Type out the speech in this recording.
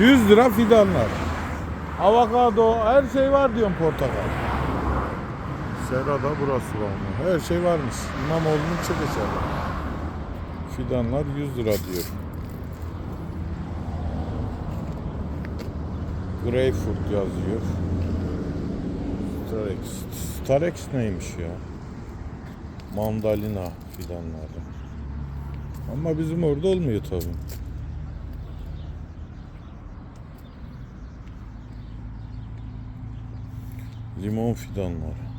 100 lira fidanlar. Avokado her şey var diyorum portakal. Serada burası var mı? Her şey varmış. İmamoğlu'nun çıkışı. Fidanlar 100 lira diyor. Greyfurt yazıyor. Starex. Starex neymiş ya? Mandalina fidanları. Ama bizim orada olmuyor tabii. Limon fidanları.